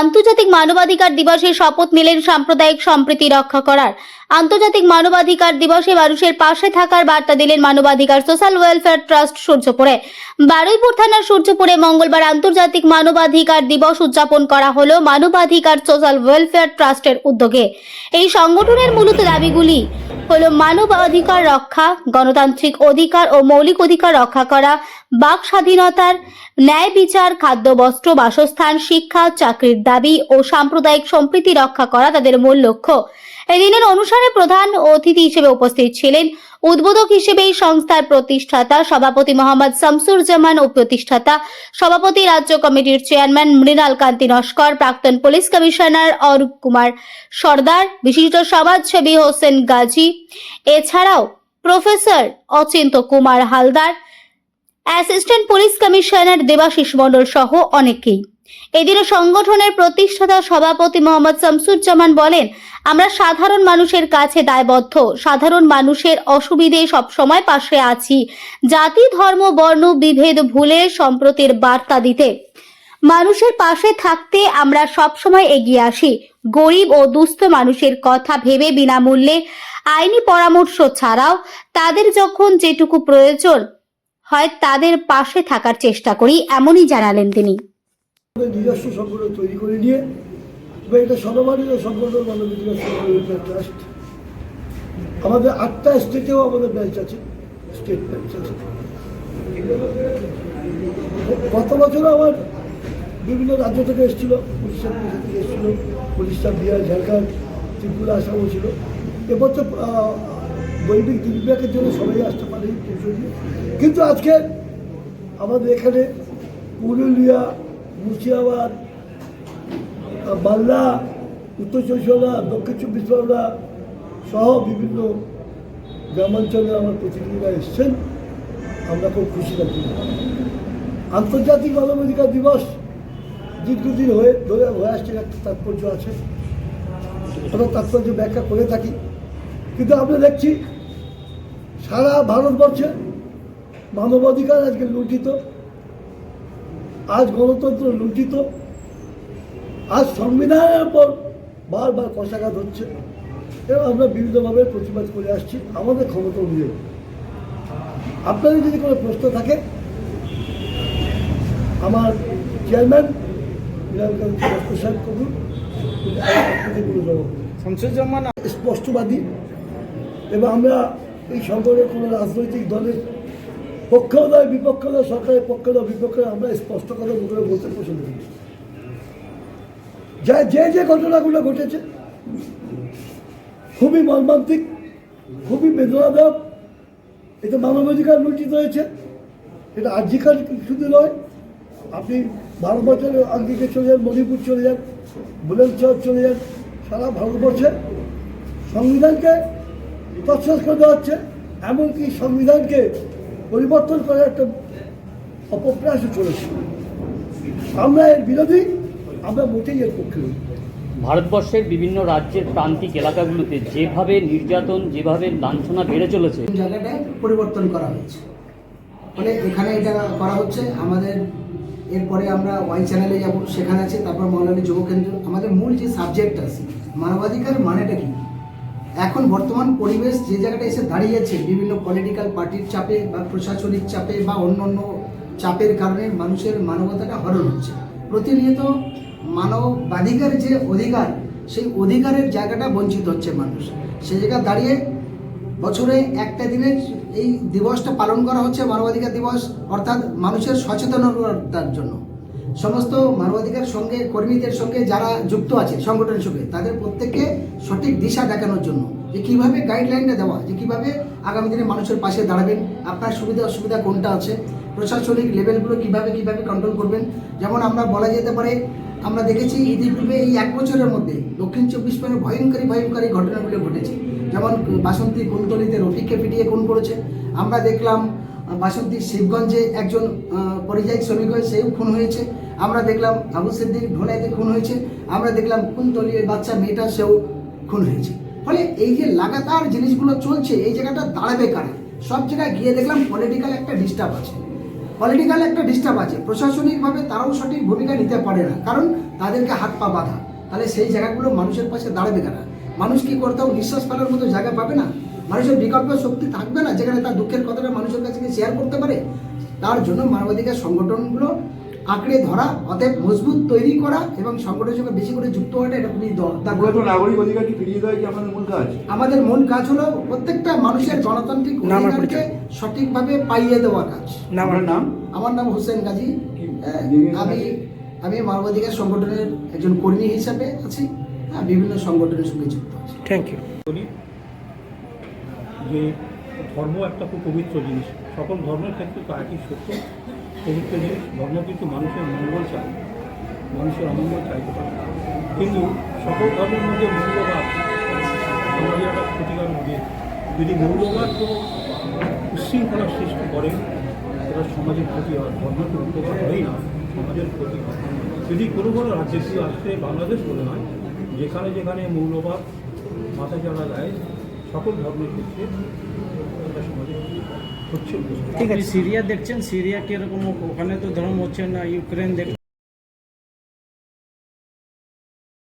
আন্তর্জাতিক মানবাধিকার দিবসে শপথ নিলেন সাম্প্রদায়িক সম্প্রীতি রক্ষা করার। আন্তর্জাতিক মানবাধিকার দিবসে মানুষের পাশে থাকার বার্তা দিলেন মানবাধিকার, সোশ্যাল ওয়েলফেয়ার ট্রাস্ট সূর্যপুরে। বারুইপুর থানার সূর্যপুরে মঙ্গলবার আন্তর্জাতিক মানবাধিকার দিবস উদযাপন করা হলো মানবাধিকার, সোশ্যাল ওয়েলফেয়ার ট্রাস্টের উদ্যোগে। এই সংগঠনের মূলত দাবিগুলি হলো মানব অধিকার রক্ষা, গণতান্ত্রিক অধিকার ও মৌলিক অধিকার রক্ষা করা, বাক স্বাধীনতার ন্যায় বিচার, খাদ্য, বস্ত্র, বাসস্থান, শিক্ষা, চাকরির দাবি ও সাম্প্রদায়িক সম্প্রীতি রক্ষা করা তাদের মূল লক্ষ্য। এদিনের অনুষ্ঠানে প্রধান অতিথি হিসেবে উপস্থিত ছিলেন উদ্বোধক হিসেবে এই সংস্থার প্রতিষ্ঠাতা সভাপতি মোহাম্মদ শামসুর জামান ও প্রতিষ্ঠাতা সভাপতি রাজ্য কমিটির চেয়ারম্যান মৃণাল কান্তি নস্কর, প্রাক্তন পুলিশ কমিশনার অরূপ কুমার সর্দার, বিশিষ্ট সমাজসেবী হোসেন গাজী, এছাড়াও professor Achinta Kumar Haldar assistant police commissioner Debashis Mondal সহ অনেকেই এদিনে সংগঠনের প্রতিষ্ঠাতা সভাপতি মোহাম্মদ শামসুজ্জামান বলেন, আমরা সাধারণ মানুষের কাছে দায়বদ্ধ। সাধারণ মানুষের অসুবিধে সবসময় পাশে আছি। জাতি, ধর্ম, বর্ণ, বিভেদ, ভুলে সম্প্রতির বার্তা দিতে। মানুষের পাশে থাকতে আমরা সবসময় এগিয়ে আসি। গরিব ও দুস্থ মানুষের কথা ভেবে বিনামূল্যে আইনি পরামর্শ ছাড়াও তাদের যখন যেটুকু প্রয়োজন হয় তাদের পাশে থাকার চেষ্টা করি, এমনই জানালেন তিনি। নিজস্ব সংগঠন তৈরি করে নিয়ে এবং এটা সর্বভারতীয় সংগঠন মানবাধিকার ট্রাস্ট আমাদের আটটা স্টেটেও আমাদের ব্রাঞ্চ আছে স্টেট ব্রাঞ্চ আছে। গত বছর আমার বিভিন্ন রাজ্য থেকে এসেছিল উড়িষ্যা থেকে এসেছিল উড়িষ্যা বিহার ঝাড়খণ্ড, ত্রিপুরা, আসামও ছিল। এবছর দৈনিক দিব্যাকের জন্য সবাই আসতে পারে কিন্তু আজকে আমাদের এখানে পুরুলিয়া, মুর্শিদাবাদ, মালদা, উত্তর চব্বিশ পরগনা, দক্ষিণ চব্বিশ পরগনা সহ বিভিন্ন গ্রামাঞ্চলে আমার প্রতিনিধিরা এসছেন। আমরা খুব খুশি থাকি আন্তর্জাতিক মানবাধিকার দিবস দীর্ঘদিন হয়ে ধরে হয়ে আসছে, একটা তাৎপর্য আছে। আমরা তাৎপর্য ব্যাখ্যা করে থাকি। কিন্তু আমরা দেখছি সারা ভারতবর্ষে মানবাধিকার আজকে লুণ্ঠিত আজ গণতন্ত্র লুণ্ঠিত আজ সংবিধানের পর বারবার কষাঘাত হচ্ছে। এবং আমরা বিভিন্নভাবে প্রতিবাদ করে আসছি আমাদের ক্ষমতা অনুযায়ী। আপনাদের যদি কোনো প্রশ্ন থাকে আমার চেয়ারম্যান সাহেব কবুল স্পষ্টবাদী এবং আমরা এই সংগঠনের কোনো রাজনৈতিক দলের পক্ষেও নয়, বিপক্ষ নয়, সরকারের পক্ষে নয়, বিপক্ষে আমরা স্পষ্ট কথা মুখে বলতে পছন্দ করি। যা, যে যে ঘটনাগুলো ঘটেছে, খুবই মর্মান্তিক, খুবই বেদনাদায়ক, এতে মানবাধিকার লুণ্ঠিত হয়েছে, এটা আর্জিকার শুধু নয়, আপনি ভারতবর্ষের আগে চলে যান, মণিপুর চলে যান বুলেনচর চলে যান, সারা ভারতবর্ষে সংবিধানকে তৎসাৎ করে দেওয়া হচ্ছে এমনকি সংবিধানকে পরিবর্তন করার একটা অপপ্রয়াসও চলেছে। আমরা এর বিরোধী আমরা মোটেই এর পক্ষে নই। ভারতবর্ষের বিভিন্ন রাজ্যের প্রান্তিক এলাকাগুলোতে যেভাবে নির্যাতন যেভাবে লাঞ্ছনা বেড়ে চলেছে জায়গাটায় পরিবর্তন করা হয়েছে? মানে এখানে এটা করা হচ্ছে আমাদের এরপরে আমরা ওয়াই চ্যানেলে যাব সেখানে আছে তারপর মৌলালী যুব কেন্দ্র। আমাদের মূল যে সাবজেক্ট আছে মানবাধিকার মানেটা কি? এখন বর্তমান পরিবেশ যে জায়গাটা এসে দাঁড়িয়েছে, বিভিন্ন পলিটিক্যাল পার্টির চাপে বা প্রশাসনিক চাপে বা অন্য অন্য চাপের কারণে মানুষের মানবতাটা হরণ হচ্ছে। প্রতিনিয়ত মানবাধিকার যে অধিকার, সেই অধিকারের জায়গাটা বঞ্চিত হচ্ছে মানুষ। সে জায়গা দাঁড়িয়ে বছরে একটা দিনের এই দিবসটা পালন করা হচ্ছে মানবাধিকার দিবস, অর্থাৎ মানুষের সচেতনতার জন্য। সমস্ত মানবাধিকার সঙ্গে, কর্মীদের সঙ্গে যারা যুক্ত আছে, সংগঠনের সঙ্গে, তাদের প্রত্যেককে সঠিক দিশা দেখানোর জন্য যে কীভাবে গাইডলাইনটা দেওয়া, যে কীভাবে আগামী দিনে মানুষের পাশে দাঁড়াবেন, আপনার সুবিধা, অসুবিধা কোনটা আছে, প্রশাসনিক লেভেলগুলো কীভাবে কীভাবে কন্ট্রোল করবেন। যেমন আমরা বলা যেতে পারে, আমরা দেখেছি ইতিপূর্বে এই এক বছরের মধ্যে দক্ষিণ চব্বিশ পরগনায় ভয়ঙ্করী ভয়ঙ্করী ঘটনাগুলো ঘটেছে। যেমন বাসন্তী কুলতলিতে রফিককে পিটিয়ে খুন করেছে। আমরা দেখলাম বাসন্তীর শিবগঞ্জে একজন পরিযায়ী শ্রমিক হয়ে সেও খুন হয়েছে। আমরা দেখলাম আবু সিদ্দিক ঢোলাইতে খুন হয়েছে। আমরা দেখলাম কুলতলির বাচ্চা মেয়েটা সেও খুন হয়েছে। ফলে এই যে লাগাতার জিনিসগুলো চলছে, এই জায়গাটা দাঁড়াবে কারা? সব জায়গায় গিয়ে দেখলাম পলিটিক্যাল একটা ডিস্টার্ব আছে। পলিটিক্যাল একটা ডিস্টার্ব আছে। প্রশাসনিকভাবে তারাও সঠিক ভূমিকা নিতে পারে না। কারণ তাদেরকে হাত পা বাঁধা। তাহলে সেই জায়গাগুলো মানুষের পাশে দাঁড়াবে কারা? মানুষ কি করতেও নিঃশ্বাস ফেলার মতো জায়গা পাবে না? মানুষের বিকল্প শক্তি থাকবে না যেখানে তার দুঃখের কথাটা মানুষের কাছে শেয়ার করতে পারে? তার জন্য মানবাধিকার সংগঠনগুলো আঁকড়ে ধরা অতএব মজবুত তৈরি করা এবং সংগঠনের সঙ্গে বেশি করে যুক্ত হওয়াটা এটা খুবই দরকার। নাগরিক অধিকার কি ফিরিয়ে দেওয়া কি আমাদের মূল কাজ? আমাদের মূল কাজ হলো প্রত্যেকটা মানুষের গণতান্ত্রিক অধিকারকে সঠিকভাবে পাইয়ে দেওয়া কাজ। আপনার নাম? আমার নাম হোসেন গাজী। হ্যাঁ, আমি আমি মানবাধিকার সংগঠনের একজন কর্মী হিসাবে আছি। হ্যাঁ, বিভিন্ন সংগঠনের সঙ্গে যুক্ত আছি। থ্যাংক ইউ যে ধর্ম একটা খুব পবিত্র জিনিস। সকল ধর্মের ক্ষেত্রে তো একই সত্য। পবিত্র জিনিস, ধর্ম কিন্তু মানুষের মঙ্গল চায়, মানুষের অমঙ্গল চাইতে পারে কিন্তু সকল ধর্মের মধ্যে মৌলবাদ সমাজের একটা ক্ষতিকারক দিক যদি মৌলবাদ কোনো উশৃঙ্খলার সৃষ্টি করে, সেটা সমাজের ক্ষতি হয় ধর্মের কোনো উপকার হয়ই না, সমাজের ক্ষতি হয়। যদি কোনো কোনো রাজ্যে আসলে বাংলাদেশ বলে নয় যেখানে যেখানে মৌলবাদ মাথা চাড়া দেয় সকল ধর্মের ক্ষেত্রে এটা সমাজে হচ্ছে ঠিক আছে সিরিয়া দেখছেন সিরিয়া কীরকম ওখানে তো ধর্ম হচ্ছে না ইউক্রেন দেখ